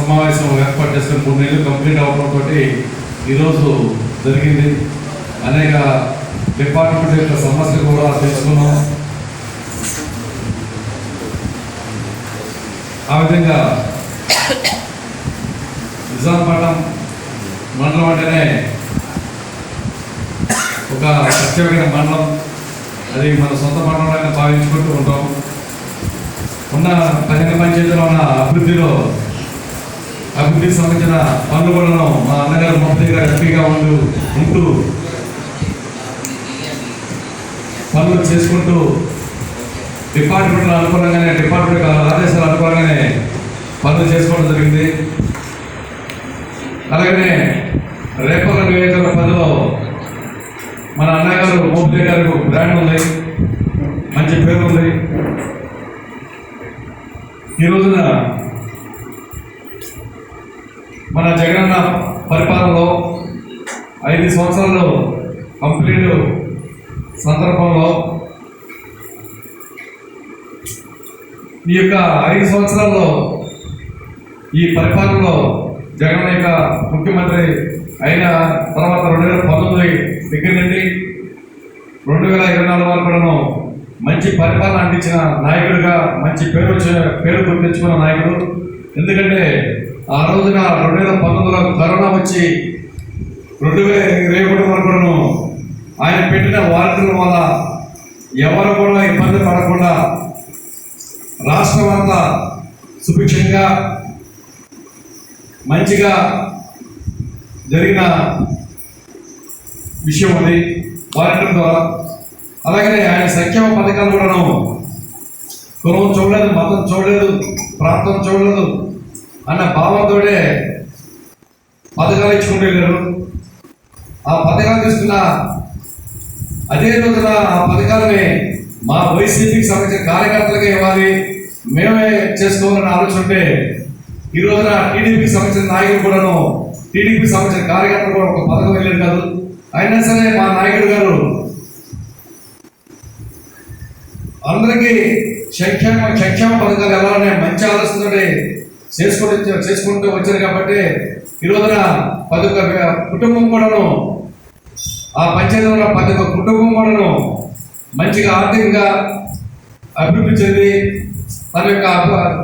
సమావేశం ఏర్పాటు చేసుకుని మూడు నెలలు కంప్లీట్ అవడంతో ఈరోజు జరిగింది. అనేక డిపార్ట్మెంట్ యొక్క సమస్యలు కూడా తెలుసుకున్నాం. ఆ విధంగా నిజాంపట్నం మండలం అంటేనే ఒక ప్రత్యేకమైన మండలం. అది మన సొంత మండలంగా భావించుకుంటూ ఉంటాం. ఉన్న పదిహేను పంచాయతీలో ఉన్న అభివృద్ధిలో అభివృద్ధికి సంబంధించిన పనులు కూడా మా అన్నగారు మొదటి గారు ఎంపీగా ఉంటూ ఉంటూ పనులు చేసుకుంటూ డిపార్ట్మెంట్ అనుకూలంగానే డిపార్ట్మెంట్ ఆదేశాలు అనుకూలంగానే పనులు చేసుకోవడం జరిగింది. అలాగనే రేపల్ల నియోజకవర్గ పనిలో మన అన్నగారు మోపిదే గారికి బ్రాండ్ ఉంది మంచి పేరు ఉంది. ఈ రోజున మన జగనన్న పరిపాలనలో ఐదు సంవత్సరాలు కంప్లీట్ సందర్భంలో ఈ యొక్క ఐదు సంవత్సరాల్లో ఈ పరిపాలనలో జగన్ యొక్క ముఖ్యమంత్రి అయిన తర్వాత రెండు వేల పంతొమ్మిది దగ్గర నుండి రెండు వేల ఇరవై నాలుగు వరకు కూడాను మంచి పరిపాలన అందించిన నాయకుడిగా మంచి పేరు వచ్చిన పేరు గుర్తించుకున్న నాయకుడు. ఎందుకంటే ఆ రోజున రెండు వేల పంతొమ్మిదిలో కరోనా వచ్చి రెండు వేల ఇరవై ఒకటి వరకును ఆయన పెట్టిన వార్తల వల్ల ఎవరు కూడా ఇబ్బంది పడకుండా రాష్ట్రం అంతా సుభిక్షంగా మంచిగా జరిగిన విషయం అది. వారంటీ ద్వారా. అలాగనే ఆయన సంక్షేమ పథకాలు కూడాను కులం చూడలేదు మతం చూడలేదు ప్రాంతం చూడలేదు. అన్న భావంతోనే పథకాలు ఇచ్చుకుంటూ వెళ్ళారు ఆ పథకాలు తీసుకున్న అదే రోజున ఆ పథకాలని మా వైసీపీకి సంబంధించిన కార్యకర్తలకే ఇవ్వాలి. మేమే చేసుకోవాలని ఆలోచన ఉంటే ఈ రోజున టీడీపీకి సంబంధించిన నాయకులు కూడాను టీడీపీకి సంబంధించిన కార్యకర్తలు కూడా ఒక పథకం వెళ్ళారు కాదు. అయినా సరే మా నాయకుడు గారు అందరికీ సంక్షేమ సంక్షేమ పథకాలు ఎలా ఉన్నాయి మంచి ఆలోచనతోటి చేసుకుంటూ చేసుకుంటూ వచ్చారు కాబట్టి ఈ రోజున పది కుటుంబం కూడాను ఆ పంచాయతీ ఉన్న ప్రతి కుటుంబం కూడాను మంచిగా ఆర్థికంగా అభివృద్ధి చెంది తన యొక్క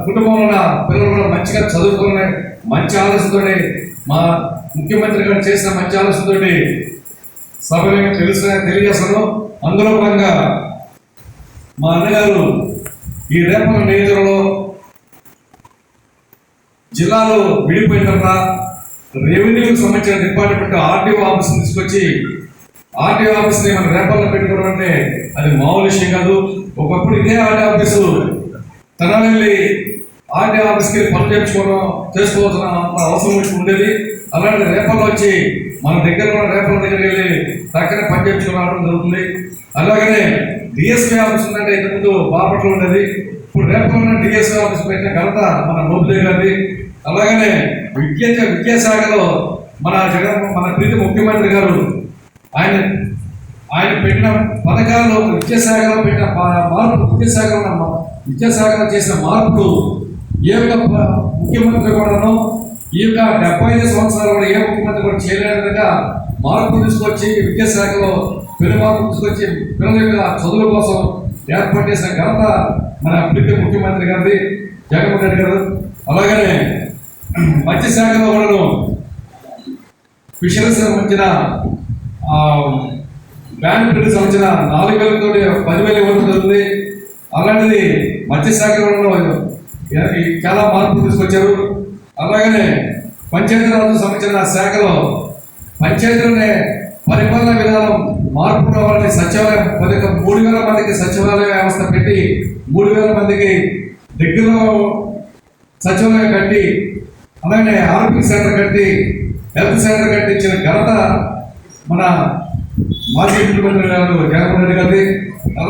కుటుంబంలో ఉన్న పిల్లలు కూడా మంచిగా చదువుకునే మంచి ఆలోచనతోటి మా ముఖ్యమంత్రి గారు చేసిన మంచి ఆలోచనతోటి సభలో తెలుసు తెలియజేస్తాను అందులో భాగంగా మా అన్నగారు ఈ రేపటి నియోజకవర్గంలో జిల్లాలో విడిపోయిన తర్వాత రెవెన్యూకి సంబంధించిన డిపార్ట్మెంట్ ఆర్టీఓ ఆఫీస్ తీసుకొచ్చి ఆర్టీఓ ఆఫీస్ని మనం రేపల్లో పెట్టుకోవడం అంటే అది మామూలు విషయం కాదు. ఒకప్పుడు ఇదే ఆర్టీఓ ఆఫీసు. తన వెళ్ళి ఆర్టీఓ ఆఫీస్కి పని పనులు చేయించుకోవడం చేసుకోవాల్సిన అంత అవసరం వచ్చి ఉండేది. అలాంటి రేపల్లో వచ్చి మన దగ్గర ఉన్న రేపల దగ్గర వెళ్ళి దగ్గర పని చేయించుకోవడం జరుగుతుంది. అలాగనే డిఎస్పీ ఆఫీస్ ఉందంటే ఇంతకుముందు బాపట్లో ఉండేది. ఇప్పుడు రేపల్లో ఉన్న ఆఫీస్ పెట్టిన ఘనత మన మోబుదే గారిది. అలాగనే విద్య విద్యాశాఖలో మన జగన్ మన ప్రీతి ముఖ్యమంత్రి గారు ఆయన ఆయన పెట్టిన పథకాల్లో విద్యాశాఖలో పెట్టిన మార్పు విద్యాశాఖలో ఉన్న విద్యాశాఖలో చేసిన మార్పులు ఏ యొక్క ముఖ్యమంత్రి కూడాను ఈ యొక్క డెబ్బై ఐదు సంవత్సరాలు కూడా ఏ ముఖ్యమంత్రి కూడా చేయలేని విధంగా మార్పు తీసుకొచ్చి విద్యాశాఖలో పెను మార్పు తీసుకొచ్చి పిల్లల యొక్క చదువుల కోసం ఏర్పాటు చేసిన ఘనత మన ప్రీతి ముఖ్యమంత్రి గారిది జగన్మోహన్ రెడ్డి గారు. అలాగనే మత్స్యశాఖలో కూడాను ఫిషరీస్ సంబంధించిన బ్యాంక్ బిల్లు సంబంధించిన నాలుగు వేలతో పదివేలు ఇవ్వడం జరుగుతుంది. అలాంటిది మత్స్యశాఖలో ఈ చాలా మార్పులు తీసుకొచ్చారు. అలాగనే పంచాయతీరాజ్ సంబంధించిన శాఖలో పంచాయతీలోనే పరిపాలన విధానం మార్పు రావాలని సచివాలయం పథకం మూడు వేల మందికి సచివాలయ వ్యవస్థ పెట్టి మూడు వేల మందికి దగ్గరలో సచివాలయం కట్టి అలాగే ఆరోగ్య సెంటర్ కట్టి హెల్త్ సెంటర్ కట్టి ఇచ్చిన ఘనత మన మాజీ ముఖ్యమంత్రి గారు జగన్మోహన్ రెడ్డి గారి